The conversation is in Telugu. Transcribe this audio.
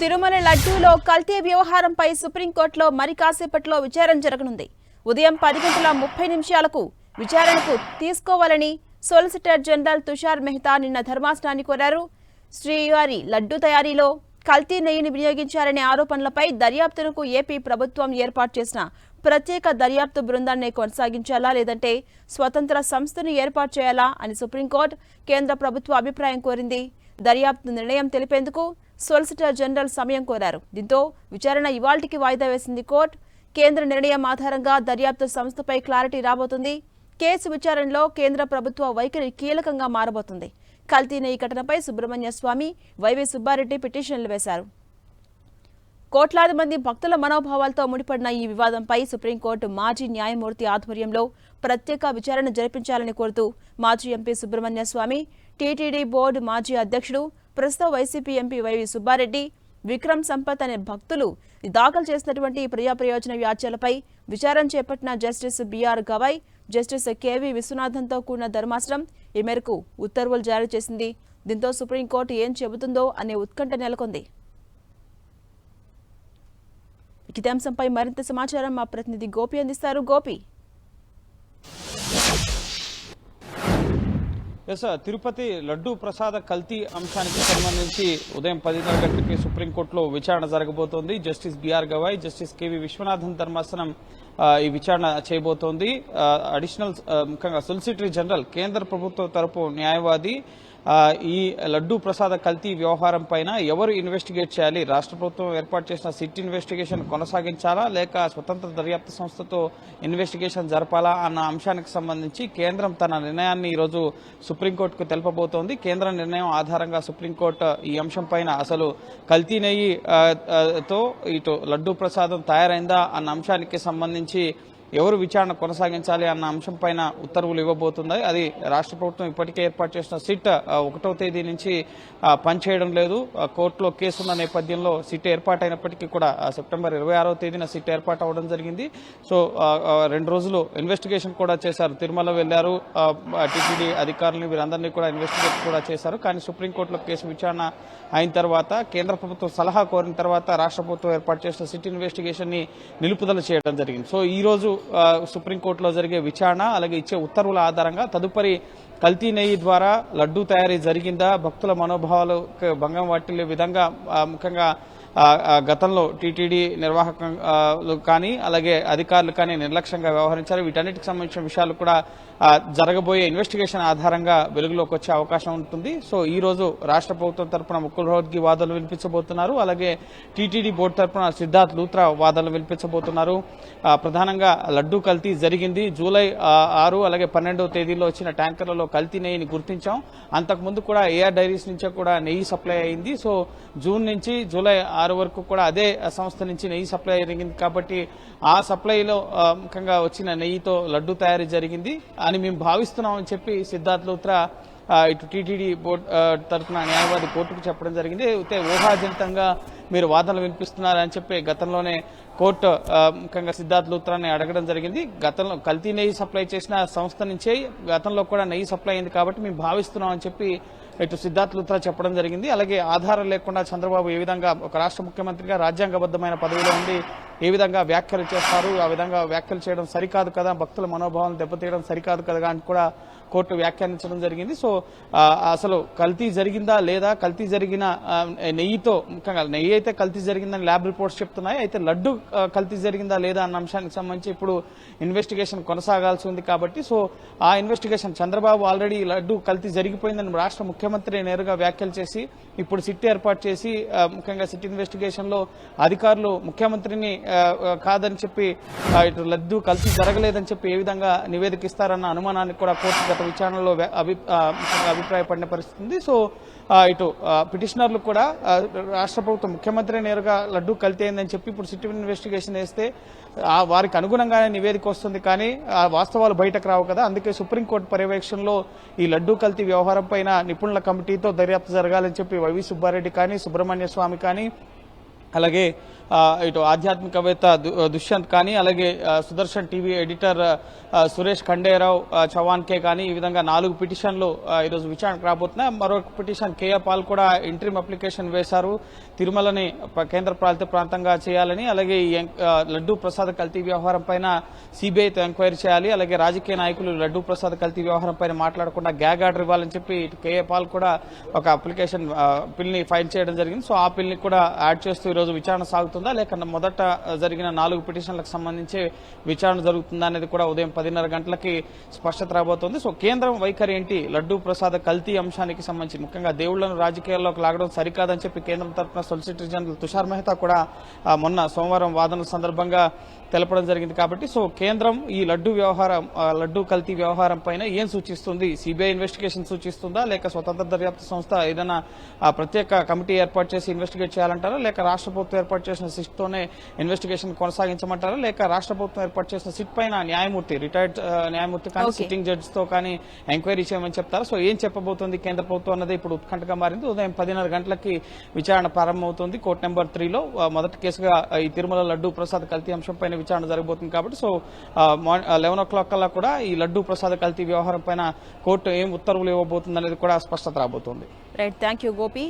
తిరుమల లడ్డూలో కల్తీ వ్యవహారంపై సుప్రీంకోర్టులో మరి కాసేపట్లో విచారణ జరగనుంది. ఉదయం పది గంటల ముప్పై నిమిషాలకు విచారణకు తీసుకోవాలని సోలిసిటర్ జనరల్ తుషార్ మెహతా నిన్న ధర్మాసనాన్ని కోరారు. శ్రీవారి లడ్డూ తయారీలో కల్తీ నెయ్యిని వినియోగించారనే ఆరోపణలపై దర్యాప్తునకు ఏపీ ప్రభుత్వం ఏర్పాటు చేసిన ప్రత్యేక దర్యాప్తు బృందాన్ని కొనసాగించాలా లేదంటే స్వతంత్ర సంస్థను ఏర్పాటు చేయాలా అని సుప్రీంకోర్టు కేంద్ర ప్రభుత్వ అభిప్రాయం కోరింది. దర్యాప్తు నిర్ణయం తెలిపేందుకు సొలిసిటర్ జనరల్ సమయం కోరారు. దీంతో విచారణ ఇవాల్టికి వాయిదా వేసింది కోర్టు. కేంద్ర నిర్ణయం ఆధారంగా దర్యాప్తు సంస్థపై క్లారిటీ రాబోతుంది. కేసు విచారణలో కేంద్ర ప్రభుత్వ వైఖరి కీలకంగా మారబోతుంది. కల్తీన ఈ ఘటనపై సుబ్రహ్మణ్య స్వామి వైవి సుబ్బారెడ్డి పిటిషన్లు వేశారు. కోట్లాది మంది భక్తుల మనోభావాలతో ముడిపడిన ఈ వివాదంపై సుప్రీంకోర్టు మాజీ న్యాయమూర్తి ఆధ్వర్యంలో ప్రత్యేక విచారణ జరిపించాలని కోరుతూ మాజీ MP Subramanya Swamy TTD board మాజీ అధ్యక్షుడు ప్రస్తుత YCP MP YV Subba Reddy Vikram Sampath అనే భక్తులు దాఖలు చేసినటువంటి ప్రజా ప్రయోజన వ్యాజ్యాలపై విచారణ చేపట్టిన justice BR Gavai justice KV విశ్వనాథన్తో కూడిన ధర్మాసనం ఈ మేరకు ఉత్తర్వులు జారీ చేసింది. దీంతో సుప్రీంకోర్టు ఏం చెబుతుందో అనే ఉత్కంఠ నెలకొంది. ఇదే అంశంపై మరింత సమాచారం మా ప్రతినిధి గోపి అందిస్తారు. గోపి. ఎస్ సార్ తిరుపతి లడ్డూ ప్రసాద కల్తీ అంశానికి సంబంధించి ఉదయం పదిన్నర గంటలకి సుప్రీంకోర్టులో విచారణ జరగబోతోంది justice BR Gavai justice KV Viswanathan ధర్మాసనం ఈ విచారణ చేయబోతోంది. అడిషనల్ ముఖ్యంగా సొలిసిటరీ జనరల్ కేంద్ర ప్రభుత్వ తరపు న్యాయవాది ఈ లడ్డూ ప్రసాద కల్తీ వ్యవహారం పైన ఎవరు ఇన్వెస్టిగేట్ చేయాలి? రాష్ట్ర ప్రభుత్వం ఏర్పాటు చేసిన సిట్ ఇన్వెస్టిగేషన్ కొనసాగించాలా? లేక స్వతంత్ర దర్యాప్తు సంస్థతో ఇన్వెస్టిగేషన్ జరపాలా? అన్న అంశానికి సంబంధించి కేంద్రం తన నిర్ణయాన్ని ఈరోజు సుప్రీంకోర్టుకు తెలపబోతోంది. కేంద్ర నిర్ణయం ఆధారంగా సుప్రీంకోర్టు ఈ అంశం పైన అసలు కల్తీ నెయ్యి తో ఇటు లడ్డూ ప్రసాదం తయారైందా? అన్న అంశానికి సంబంధించి છે ఎవరు విచారణ కొనసాగించాలి అన్న అంశం పైన ఉత్తర్వులు ఇవ్వబోతుంది అది రాష్ట్ర ప్రభుత్వం ఇప్పటికే ఏర్పాటు చేసిన సిట్ ఒకటో తేదీ నుంచి పనిచేయడం లేదు. కోర్టులో కేసున్న నేపథ్యంలో సిట్ ఏర్పాటైనప్పటికీ కూడా సెప్టెంబర్ ఇరవై ఆరో తేదీన సిట్ ఏర్పాటు అవడం జరిగింది. సో రెండు రోజులు ఇన్వెస్టిగేషన్ కూడా చేశారు. తిరుమల వెళ్ళారు టీటీడీ అధికారులు వీరందరినీ కూడా ఇన్వెస్టిగేట్ కూడా చేశారు. కానీ సుప్రీంకోర్టులో కేసు విచారణ అయిన తర్వాత కేంద్ర ప్రభుత్వం సలహా కోరిన తర్వాత రాష్ట్ర ప్రభుత్వం ఏర్పాటు చేసిన సిట్ ఇన్వెస్టిగేషన్ని నిలుపుదల చేయడం జరిగింది. సో ఈ రోజు సుప్రీంకోర్టులో జరిగే విచారణ అలాగే ఇచ్చే ఉత్తర్వుల ఆధారంగా తదుపరి కల్తీ నెయ్యి ద్వారా లడ్డూ తయారీ జరిగిందా? భక్తుల మనోభావాలు భంగం వాటిల్లే విధంగా ముఖ్యంగా గతంలో టీటీడీ నిర్వాహకులు కానీ అలాగే అధికారులు కానీ నిర్లక్ష్యంగా వ్యవహరించారు. వీటన్నిటికి సంబంధించిన విషయాలు కూడా జరగబోయే ఇన్వెస్టిగేషన్ ఆధారంగా వెలుగులోకి వచ్చే అవకాశం ఉంటుంది. సో ఈ రోజు రాష్ట్ర ప్రభుత్వం తరపున ముక్కుల రోడ్కి వాదనలు వినిపించబోతున్నారు. అలాగే టీటీడీ బోర్డు తరపున సిద్ధార్థ్ లూత్రా వాదనలు వినిపించబోతున్నారు. ప్రధానంగా లడ్డూ కల్తీ జరిగింది. జూలై ఆరు అలాగే పన్నెండవ తేదీలో వచ్చిన ట్యాంకర్లలో కల్తీ నెయ్యిని గుర్తించాం. అంతకుముందు కూడా ఏఆర్ డైరీస్ నుంచే కూడా నెయ్యి సప్లై అయింది. సో జూన్ నుంచి జూలై ఆరు వరకు కూడా అదే సంస్థ నుంచి నెయ్యి సప్లై జరిగింది కాబట్టి ఆ సప్లైలో ముఖ్యంగా వచ్చిన నెయ్యితో లడ్డు తయారీ జరిగింది అని మేము భావిస్తున్నామని చెప్పి సిద్ధార్థ్ లూత్రా ఇటు టీటీడీ బోర్డు తరఫున న్యాయవాది కోర్టుకు చెప్పడం జరిగింది. అయితే ఊహాజనితంగా మీరు వాదనలు వినిపిస్తున్నారని చెప్పి గతంలోనే కోర్టు ముఖ్యంగా సిద్ధార్థ్ లూత్రాన్ని అడగడం జరిగింది. గతంలో కల్తీ నెయ్యి సప్లై చేసిన సంస్థ నుంచే గతంలో కూడా నెయ్యి సప్లై అయింది కాబట్టి మేము భావిస్తున్నాం అని చెప్పి ఇటు సిద్ధార్థ్ లూత్రా చెప్పడం జరిగింది. అలాగే ఆధారం లేకుండా చంద్రబాబు ఏ విధంగా ఒక రాష్ట్ర ముఖ్యమంత్రిగా రాజ్యాంగబద్ధమైన పదవిలో ఉండి ఏ విధంగా వ్యాఖ్యలు చేస్తారు. ఆ విధంగా వ్యాఖ్యలు చేయడం సరికాదు కదా? భక్తుల మనోభావాలను దెబ్బతీయడం సరికాదు కదా అని కూడా కోర్టు వ్యాఖ్యానించడం జరిగింది. సో అసలు కల్తీ జరిగిందా లేదా? కల్తీ జరిగిన నెయ్యితో ముఖ్యంగా నెయ్యి అయితే కల్తీ జరిగిందని ల్యాబ్ రిపోర్ట్స్ చెప్తున్నాయి. అయితే లడ్డు కల్తీ జరిగిందా లేదా అన్న అంశానికి సంబంధించి ఇప్పుడు ఇన్వెస్టిగేషన్ కొనసాగాల్సి ఉంది కాబట్టి. సో ఆ ఇన్వెస్టిగేషన్ చంద్రబాబు ఆల్రెడీ లడ్డు కల్తీ జరిగిపోయిందని రాష్ట్ర ముఖ్యమంత్రి నేరుగా వ్యాఖ్యలు చేసి ఇప్పుడు సిట్ ఏర్పాటు చేసి ముఖ్యంగా సిట్ ఇన్వెస్టిగేషన్లో అధికారులు ముఖ్యమంత్రిని కాదని చెప్పి ఇటు లడ్డు కల్తీ జరగలేదని చెప్పి ఏ విధంగా నివేదిక ఇస్తారన్న అనుమానానికి కూడా కోర్టు గత విచారణలో అభి అభిప్రాయపడిన పరిస్థితి ఉంది. సో ఇటు పిటిషనర్లు కూడా రాష్ట్ర ప్రభుత్వం ముఖ్యమంత్రి నేరుగా లడ్డు కల్తీ అయిందని చెప్పి ఇప్పుడు సిట్ ఇన్వెస్టిగేషన్ వేస్తే వారికి అనుగుణంగానే నివేదిక వస్తుంది కానీ ఆ వాస్తవాలు బయటకు రావు కదా. అందుకే సుప్రీంకోర్టు పర్యవేక్షణలో ఈ లడ్డూ కల్తీ వ్యవహారం పైన నిపుణుల కమిటీతో దర్యాప్తు జరగాలని చెప్పి వైవి సుబ్బారెడ్డి కానీ సుబ్రహ్మణ్య స్వామి కానీ అలాగే ఇటు ఆధ్యాత్మికవేత్త దు- దుష్యంత్ కానీ అలాగే సుదర్శన్ టీవీ ఎడిటర్ సురేష్ ఖండేరావు చవాన్కే కానీ ఈ విధంగా నాలుగు పిటిషన్లు ఈరోజు విచారణకు రాబోతున్నాయి. మరొక పిటిషన్ కేఏ పాల్ కూడా ఇంట్రీమ్ అప్లికేషన్ వేశారు. తిరుమలని కేంద్ర పాలిత ప్రాంతంగా చేయాలని అలాగే ఈ లడ్డూ ప్రసాద్ కల్తీ వ్యవహారం పైన సిబిఐతో ఎంక్వైరీ చేయాలి అలాగే రాజకీయ నాయకులు లడ్డూ ప్రసాద్ కల్తీ వ్యవహారం పైన మాట్లాడకుండా గ్యాగ్ ఆర్డర్ ఇవ్వాలని చెప్పి ఇటు కేఏ పాల్ కూడా ఒక అప్లికేషన్ పిల్ని ఫైల్ చేయడం జరిగింది. సో ఆ పిల్లని కూడా యాడ్ చేస్తూ ఈరోజు రోజు విచారణ సాగుతుందా? లేక మొదట జరిగిన నాలుగు పిటిషన్లకు సంబంధించి విచారణ జరుగుతుందా అనేది కూడా ఉదయం పదిన్నర గంటలకి స్పష్టత రాబోతోంది. సో కేంద్రం వైఖరి ఏంటి? లడ్డూ ప్రసాద్ కల్తీ అంశానికి సంబంధించి ముఖ్యంగా దేవుళ్ళను రాజకీయాల్లోకి లాగడం సరికాదని చెప్పి కేంద్రం తరఫున సొలిసిటర్ జనరల్ తుషార్ మెహతా కూడా మొన్న సోమవారం వాదనల సందర్భంగా తెలపడం జరిగింది కాబట్టి సో కేంద్రం ఈ లడ్డు వ్యవహారం లడ్డు కల్తీ వ్యవహారం పైన ఏం సూచిస్తుంది? సిబిఐ ఇన్వెస్టిగేషన్ సూచిస్తుందా? లేక స్వతంత్ర దర్యాప్తు సంస్థ ఏదైనా ప్రత్యేక కమిటీ ఏర్పాటు చేసి ఇన్వెస్టిగేట్ చేయాలంటారా? లేక రాష్ట్ర ప్రభుత్వం ఏర్పాటు చేసిన సిట్ తోనే ఇన్వెస్టిగేషన్ కొనసాగించమంటారా? లేక రాష్ట్ర ప్రభుత్వం ఏర్పాటు చేసిన సిట్ పైన న్యాయమూర్తి రిటైర్డ్ న్యాయమూర్తి కానీ. సిట్టింగ్ జడ్జ్తో కానీ ఎంక్వైరీ చేయమని చెప్తారు? సో ఏం చెప్పబోతోంది కేంద్ర ప్రభుత్వం అన్నది ఇప్పుడు ఉత్కంఠగా మారింది. ఉదయం పదిన్నర గంటలకి విచారణ ప్రారంభమవుతుంది. కోర్టు నెంబర్ త్రీలో మొదటి కేసుగా ఈ తిరుమల లడ్డు ప్రసాద్ కల్తీ అంశం పైన విచారణ జరగబోతుంది కాబట్టి సో లెవెన్ ఓ క్లాక్ కల్లా కూడా ఈ లడ్డు ప్రసాద్ కల్తీ వ్యవహారం పైన కోర్టు ఏం ఉత్తర్వులు ఇవ్వబోతుంది అనేది కూడా స్పష్టత రాబోతోంది. Right thank you Gopi